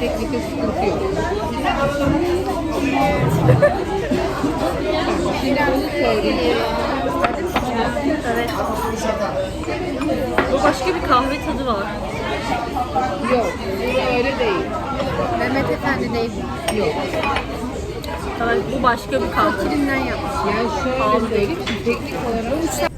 Teknikte sıkıntı yok. Bu başka bir kahve tadı var. Yok, öyle değil. Mehmet Efendi değil. Yok. Evet, bu başka bir kahve. Kilinden yapmış. Yani şöyle söyleyeyim, teknik olarak